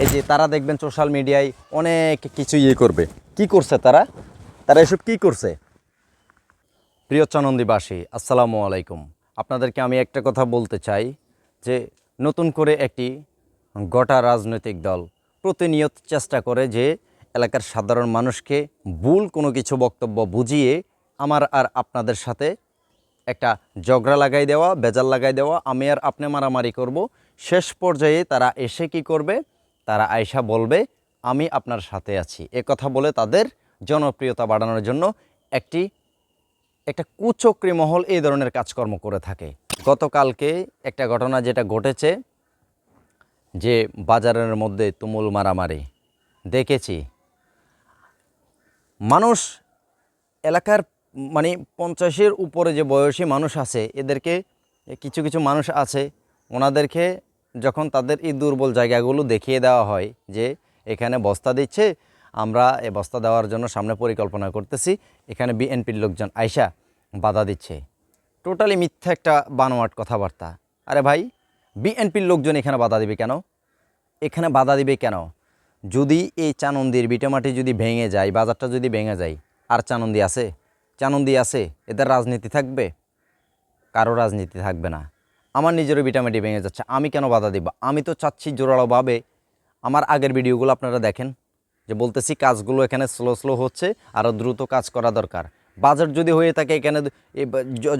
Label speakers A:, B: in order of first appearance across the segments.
A: এই যে তারা দেখবেন সোশ্যাল মিডিয়ায় অনেক কিছু ইয়ে করবে। কি করছে তারা? তারা এসব কি করছে? প্রিয় চনন্দীবাসী, আসসালামু আলাইকুম। আপনাদেরকে আমি একটা কথা বলতে চাই যে, নতুন করে একটি গোটা রাজনৈতিক দল প্রতিনিয়ত চেষ্টা করে যে, এলাকার সাধারণ মানুষকে ভুল কোনো কিছু বক্তব্য বুঝিয়ে আমার আর আপনাদের সাথে একটা জগড়া লাগাই দেওয়া, বেজাল লাগাই দেওয়া, আমি আর আপনি মারামারি করব। শেষ পর্যায়ে তারা এসে কি করবে? তারা আয়সা বলবে, আমি আপনার সাথে আছি। এ কথা বলে তাদের জনপ্রিয়তা বাড়ানোর জন্য একটি, একটা কুচক্রী মহল এই ধরনের কাজকর্ম করে থাকে। গতকালকে একটা ঘটনা যেটা ঘটেছে, যে বাজারের মধ্যে তুমুল মারামারি। দেখেছি। মানুষ এলাকার মানে পঞ্চাশের উপরে যে বয়সী মানুষ আছে, এদেরকে, কিছু কিছু মানুষ আছে, ওনাদেরকে যখন তাদের এই দুর্বল জায়গাগুলো দেখিয়ে দেওয়া হয় যে এখানে বস্তা দিচ্ছে, আমরা এ বস্তা দেওয়ার জন্য সামনে পরিকল্পনা করতেছি, এখানে বিএনপির লোকজন আয়সা বাধা দিচ্ছে। টোটালি মিথ্যা একটা বানোয়াট কথাবার্তা। আরে ভাই, বিএনপির লোকজন এখানে বাধা দিবে কেন? এখানে বাধা দিবে কেন? যদি এই চানন্দির বিটামাটি যদি ভেঙে যায়, বাজারটা যদি ভেঙে যায়, আর চানন্দি আছে? চানন্দি আছে, এদের রাজনীতি থাকবে? কারও রাজনীতি থাকবে না। আমার নিজেরও বিটামাটি ভেঙে যাচ্ছে। আমি কেন বাধা দিব? আমি তো চাচ্ছি জোরালোভাবে। আমার আগের ভিডিওগুলো আপনারা দেখেন, যে বলতেছি কাজগুলো এখানে স্লো স্লো হচ্ছে আরও দ্রুত কাজ করা দরকার। বাজেট যদি হয়ে থাকে এখানে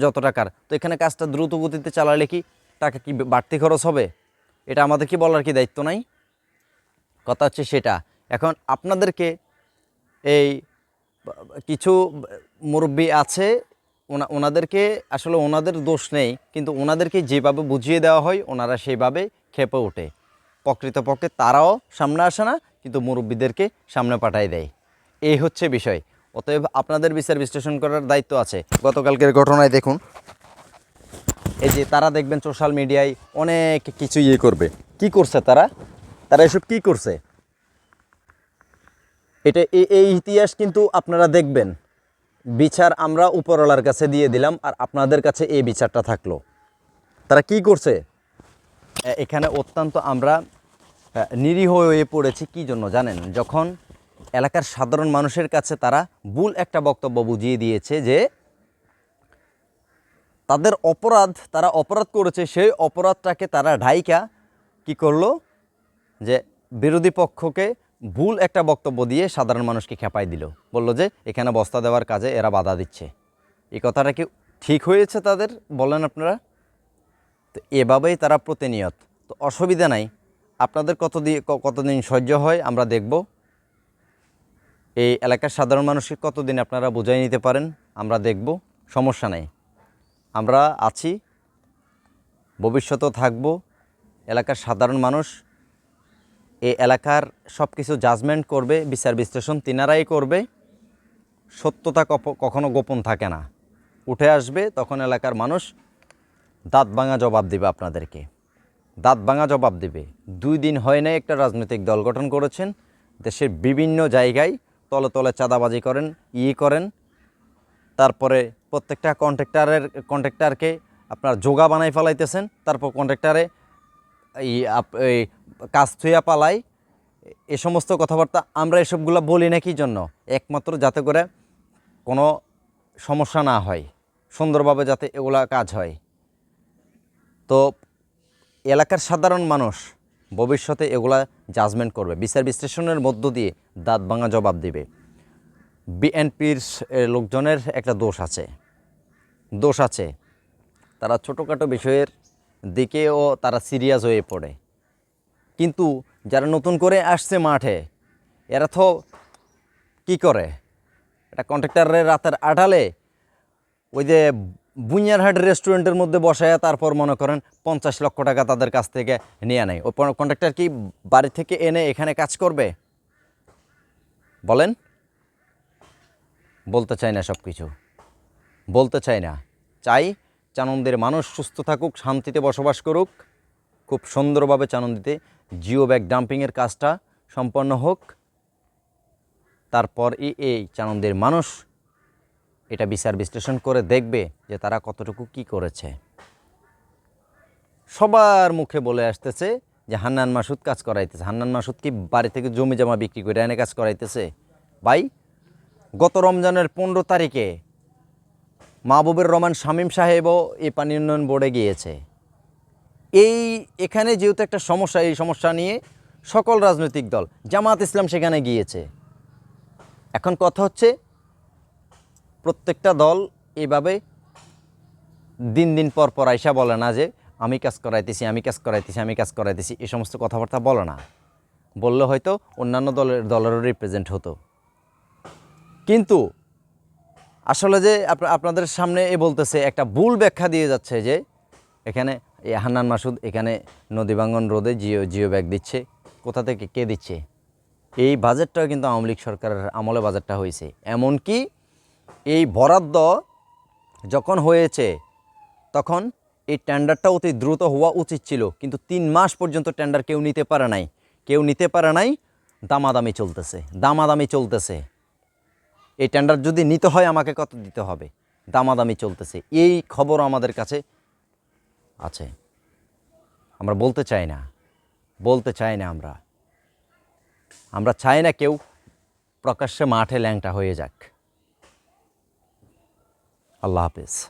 A: যত টাকার তো এখানে কাজটা দ্রুত গতিতে চালালে কি টাকা কি বাড়তি খরচ হবে? এটা আমাদের কি বলার কি দায়িত্ব নাই? কথা হচ্ছে সেটা। এখন আপনাদেরকে এই কিছু মুরব্বী আছে ওনাদেরকে আসলে ওনাদের দোষ নেই, কিন্তু ওনাদেরকে যেভাবে বুঝিয়ে দেওয়া হয়, ওনারা সেইভাবে খেপে ওঠে। প্রকৃতপক্ষে তারাও সামনে আসে না, কিন্তু মুরব্বীদেরকে সামনে পাঠাই দেয়। এই হচ্ছে বিষয়। অতএব আপনাদের বিচার বিশ্লেষণ করার দায়িত্ব আছে। গতকালকের ঘটনায় দেখুন, এই যে তারা দেখবেন সোশ্যাল মিডিয়ায় অনেক কিছু ইয়ে করবে। কি করছে তারা? তারা এসব কি করছে? এটা এই ইতিহাস কিন্তু আপনারা দেখবেন। বিচার আমরা উপরওয়ালার কাছে দিয়ে দিলাম আর আপনাদের কাছে এই বিচারটা থাকল। তারা কি করছে? এখানে অত্যন্ত আমরা নিরীহ হয়ে পড়েছি কি জন্য জানেন? যখন এলাকার সাধারণ মানুষের কাছে তারা ভুল একটা বক্তব্য বুঝিয়ে দিয়েছে যে তাদের অপরাধ, তারা অপরাধ করেছে, সেই অপরাধটাকে তারা ঢাইকা কি করল? যে বিরোধী পক্ষকে ভুল একটা বক্তব্য দিয়ে সাধারণ মানুষকে খেপাই দিল। বলল যে, এখানে বস্তা দেওয়ার কাজে এরা বাধা দিচ্ছে। এই কথাটা কি ঠিক হয়েছে তাদের, বলেন আপনারা? তো এভাবেই তারা প্রতিনিয়ত। তো অসুবিধা নাই। আপনাদের কত দিয়ে কতদিন সহ্য হয় আমরা দেখব। এই এলাকার সাধারণ মানুষকে কতদিন আপনারা বুঝাই নিতে পারেন আমরা দেখব। সমস্যা নাই। আমরা আছি। ভবিষ্যতেও থাকব। এলাকার সাধারণ মানুষ এই এলাকার সব কিছু জাজমেন্ট করবে, বিচার বিশ্লেষণ তিনারাই করবে। সত্যতা কখনো গোপন থাকে না। উঠে আসবে, তখন এলাকার মানুষ দাঁত ভাঙা জবাব দেবে আপনাদেরকে। দাঁত ভাঙা জবাব দেবে। দুই দিন হয় নাই একটা রাজনৈতিক দল গঠন করেছেন। দেশের বিভিন্ন জায়গায় তলে তলে চাঁদাবাজি করেন, ই করেন। তারপরে প্রত্যেকটা কন্ট্রাক্টারের কন্ট্রাক্টারকে আপনার যোগা বানাই ফেলাইতেছেন। তারপর কন্ট্রাক্টারে এই কাজ থুয়া পালাই, এ সমস্ত কথাবার্তা আমরা এসবগুলো বলি না কি জন্য? একমাত্র যাতে করে কোনো সমস্যা না হয়, সুন্দরভাবে যাতে এগুলা কাজ হয়। তো এলাকার সাধারণ মানুষ ভবিষ্যতে এগুলা জাজমেন্ট করবে, বিচার বিশ্লেষণের মধ্য দিয়ে দাঁত ভাঙা জবাব দিবে। বিএনপির লোকজনের একটা দোষ আছে। দোষ আছে। তারা ছোটোখাটো বিষয়ের দিকেও তারা সিরিয়াস হয়ে পড়ে। কিন্তু যারা নতুন করে আসছে মাঠে, এরা তো কী করে? এটা কন্ট্রাক্টারের রাতের আটালে ওই যে বুনিয়ারহাট রেস্টুরেন্টের মধ্যে বসায় তারপর মনে করেন পঞ্চাশ লক্ষ টাকা তাদের কাছ থেকে নিয়ে নেয়। ওই কন্ট্রাক্টর কি বাড়ি থেকে এনে এখানে কাজ করবে? বলেন। বলতে চাই না সব কিছু বলতে চাই না। চাই চানন্দের মানুষ সুস্থ থাকুক, শান্তিতে বসবাস করুক। খুব সুন্দরভাবে চানন্দিতে জিও ব্যাগ ডাম্পিংয়ের কাজটা সম্পন্ন হোক। তারপর এই চানন্দের মানুষ এটা বিচার বিশ্লেষণ করে দেখবে যে তারা কতটুকু কি করেছে। সবার মুখে বলে আসতেছে যে হান্নান মাসুদ কাজ করাইতেছে। হান্নান মাসুদ কি বাড়ি থেকে জমি জমা বিক্রি করে এনে কাজ করাইতেছে? ভাই, গত রমজানের পনেরো তারিখে মাহবুবের রহমান শামীম সাহেবও এই পানি উন্নয়ন বোর্ডে গিয়েছে। এই, এখানে যেহেতু একটা সমস্যা, এই সমস্যা নিয়ে সকল রাজনৈতিক দল, জামাত ইসলাম সেখানে গিয়েছে। এখন কথা হচ্ছে, প্রত্যেকটা দল এভাবে দিন দিন পর পর আইসা বলে না যে, আমি কাজ করাইতেছি, আমি কাজ করাইতেছি, আমি কাজ করাইতেছি। এই সমস্ত কথাবার্তা বলে না। বললে হয়তো অন্যান্য দলের, দলেরও রিপ্রেজেন্ট হতো। কিন্তু আসলে যে আপ- আপনাদের সামনে এ বলতেছে, একটা ভুল ব্যাখ্যা দিয়ে যাচ্ছে যে, এখানে হান্নান মাসুদ এখানে নদীবাঙ্গন রোদে জিও জিও ব্যাগ দিচ্ছে। কোথা থেকে কে দিচ্ছে? এই বাজেটটাও কিন্তু আওয়ামী লীগ সরকারের আমলে বাজেটটা হয়েছে। এমনকি এই বরাদ্দ যখন হয়েছে, তখন এই টেন্ডারটা অতি দ্রুত হওয়া উচিত ছিল। কিন্তু তিন মাস পর্যন্ত টেন্ডার কেউ নিতে পারে নাই। কেউ নিতে পারে নাই, দামাদামি চলতেছে দামাদামি চলতেছে। এই টেন্ডার যদি নিতে হয়, আমাকে কত দিতে হবে? দামাদামি চলতেছে। এই খবর আমাদের কাছে আছে। আমরা বলতে চাই না। বলতে চাই না আমরা। আমরা চাই না কেউ প্রকাশ্যে মাঠে ল্যাংটা হয়ে যাক। আল্লাহ হাফিজ।